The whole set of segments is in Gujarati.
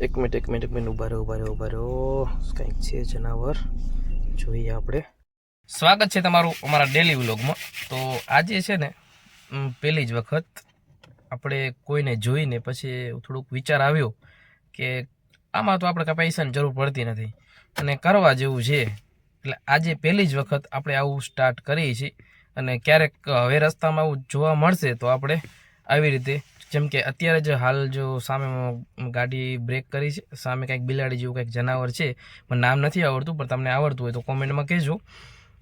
એક મિનિટ એક મિનિટ એક મિનિટ, ઊભા રહો ઊભા રહો ઊભા રહો. કંઈક છે જનાવર. જોઈએ આપણે. સ્વાગત છે તમારું અમારા ડેલી વ્લોગમાં તો આજે છે ને પહેલી જ વખત આપણે કોઈને જોઈને પછી થોડુંક વિચાર આવ્યો કે આમાં તો આપણે કાંઈ પૈસાની જરૂર પડતી નથી. અને કરવા જેવું છે. એટલે આજે પહેલી જ વખત આપણે આવું સ્ટાર્ટ કરીએ છીએ. અને ક્યારેક હવે રસ્તામાં આવું જોવા મળશે તો આપણે આવી રીતે જેમ કે અત્યારે જ હાલ જો સામે ગાડી બ્રેક કરી છે, સામે કંઈક બિલાડી જેવું કંઈક જનાવર છે, મને નામ નથી આવડતું, પણ તમને આવડતું હોય તો કોમેન્ટમાં કહેજો.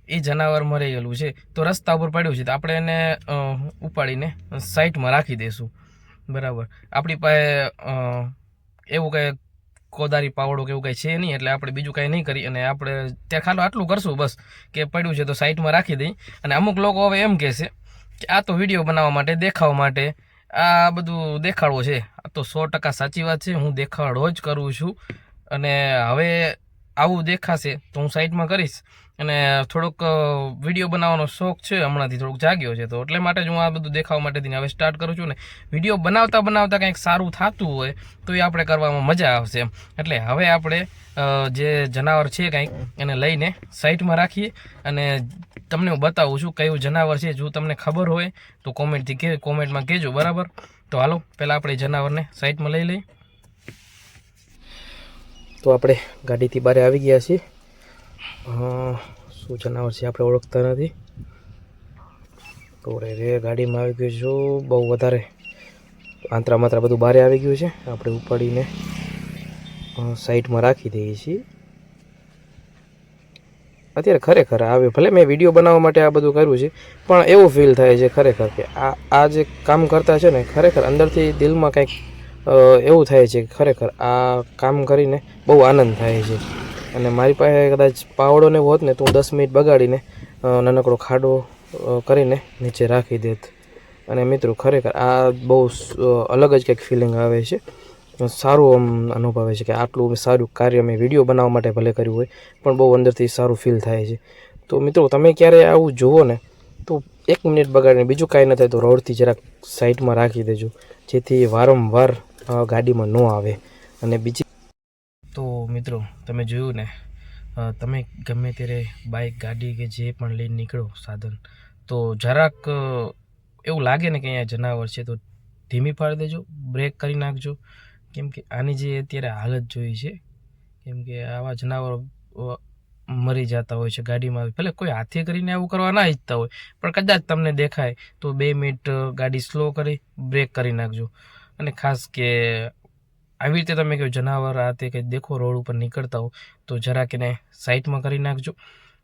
એ જનાવર મરી ગયેલું છે. તો રસ્તા ઉપર પડ્યું છે, તો આપણે એને ઉપાડીને સાઈડમાં રાખી દઈશું બરાબર. આપણી પાસે એવું કંઈ કોદારી, પાવડો કે એવું કંઈ છે નહીં, એટલે આપણે બીજું કાંઈ નહીં કરી અને આપણે ત્યાં ખાલી આટલું કરશું બસ, કે પડ્યું છે તો સાઈડમાં રાખી દઈ. અને અમુક લોકો હવે એમ કહેશે કે આ તો વીડિયો બનાવવા માટે, દેખાવા માટે આ બધું દેખાડવો છે. આ તો સો ટકા સાચી વાત છે. હું દેખાડો જ કરું છું. અને હવે આવું દેખાશે તો હું સાઈડમાં કરીશ. અને થોડોક વીડિયો બનાવવાનો શોખ છે. હમણાંથી થોડુંક જાગ્યો છે. તો એટલે માટે જ હું આ બધું દેખાવા માટેથી હવે સ્ટાર્ટ કરું છું. ને વીડિયો બનાવતા બનાવતા કંઈક સારું થતું હોય, તો એ આપણે કરવામાં મજા આવશે એટલે હવે આપણે જે જનાવર છે કંઈક, એને લઈને સાઈડમાં રાખીએ. અને તમને હું બતાવું છું કયું જનાવર છે, જો તમને ખબર હોય તો કોમેન્ટથી કે કોમેન્ટમાં કહેજો, બરાબર? તો હાલો, પહેલાં આપણે જનાવરને સાઈડમાં લઈ લઈએ. તો આપણે ગાડીથી બહાર આવી ગયા છીએ. શું જનાવર છે આપણે ઓળખતા નથી. તો રે ગાડીમાં આવી ગયું છું. બહુ વધારે આંતરા માત્રા બધું બહાર આવી ગયું છે. આપણે ઉપાડીને સાઈડમાં રાખી દઈએ છીએ. અત્યારે ખરેખર આવે ભલે મેં વીડિયો બનાવવા માટે આ બધું કર્યું છે, પણ એવું ફીલ થાય છે ખરેખર કે આ આ જે કામ કરતા છે ને, ખરેખર અંદરથી દિલમાં કંઈક એવું થાય છે ખરેખર આ કામ કરીને બહુ આનંદ થાય છે. અને મારી પાસે કદાચ પાવડો ને હોત ને તો હું દસ મિનિટ બગાડીને નાનકડો ખાડો કરીને નીચે રાખી દેત. અને મિત્રો, ખરેખર આ બહુ અલગ જ કંઈક ફિલિંગ આવે છે. સારું આમ અનુભવે છે કે આટલું સારું કાર્ય મેં વીડિયો બનાવવા માટે ભલે કર્યું હોય, પણ બહુ અંદરથી સારું ફીલ થાય છે. તો મિત્રો, તમે ક્યારે આવું જુઓ ને, તો એક મિનિટ બગાડીને બીજું કાંઈ ન થાય, તો રોડથી જરાક સાઈડમાં રાખી દેજો, જેથી વારંવાર ગાડીમાં ન આવે. અને બીજી તો મિત્રો, તમે જોયું ને તમે ગમે ત્યારે બાઇક ગાડી કે જે પણ લઈને નીકળો સાધન, તો જરાક એવું લાગે ને કે અહીંયા જનાવર છે, તો ધીમી પાડી દેજો બ્રેક કરી નાખજો કેમ કે આની જે અત્યારે હાલત જોઈ છે, કેમ કે આવા જનાવરો મરી જતા હોય છે ગાડીમાં. ભલે કોઈ હાથે કરીને આવું કરવા ના ઈચ્છતા હોય, પણ કદાચ તમને દેખાય તો બે મિનિટ ગાડી સ્લો કરી, બ્રેક કરી નાખજો. અને ખાસ કે આવી રીતે તમે કહો જનાવર આ તે કંઈ દેખો રોડ ઉપર નીકળતા હો તો જરાક એને સાઈડમાં કરી નાખજો.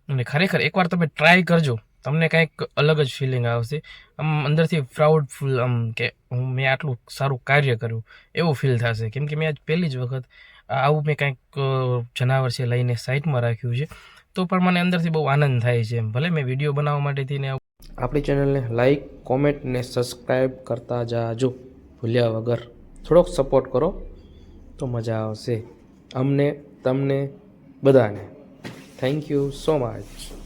અને ખરેખર એકવાર તમે ટ્રાય કરજો. તમને કંઈક અલગ જ ફિલિંગ આવશે. આમ અંદરથી પ્રાઉડફુલ આમ કે હું મેં આટલું સારું કાર્ય કર્યું, એવું ફીલ થશે. કેમ કે મેં આજ પહેલી જ વખત આવું મેં કંઈક જનાવર છે લઈને સાઈડમાં રાખ્યું છે. તો પણ મને અંદરથી બહુ આનંદ થાય છે એમ. ભલે મેં વીડિયો બનાવવા માટેથી ને આપણી ચેનલને લાઈક કોમેન્ટ ને સબસ્ક્રાઈબ કરતા જાજો. ભૂલ્યા વગર થોડોક સપોર્ટ કરો તો મજા આવશે. અમને, તમને બધાને. Thank you so much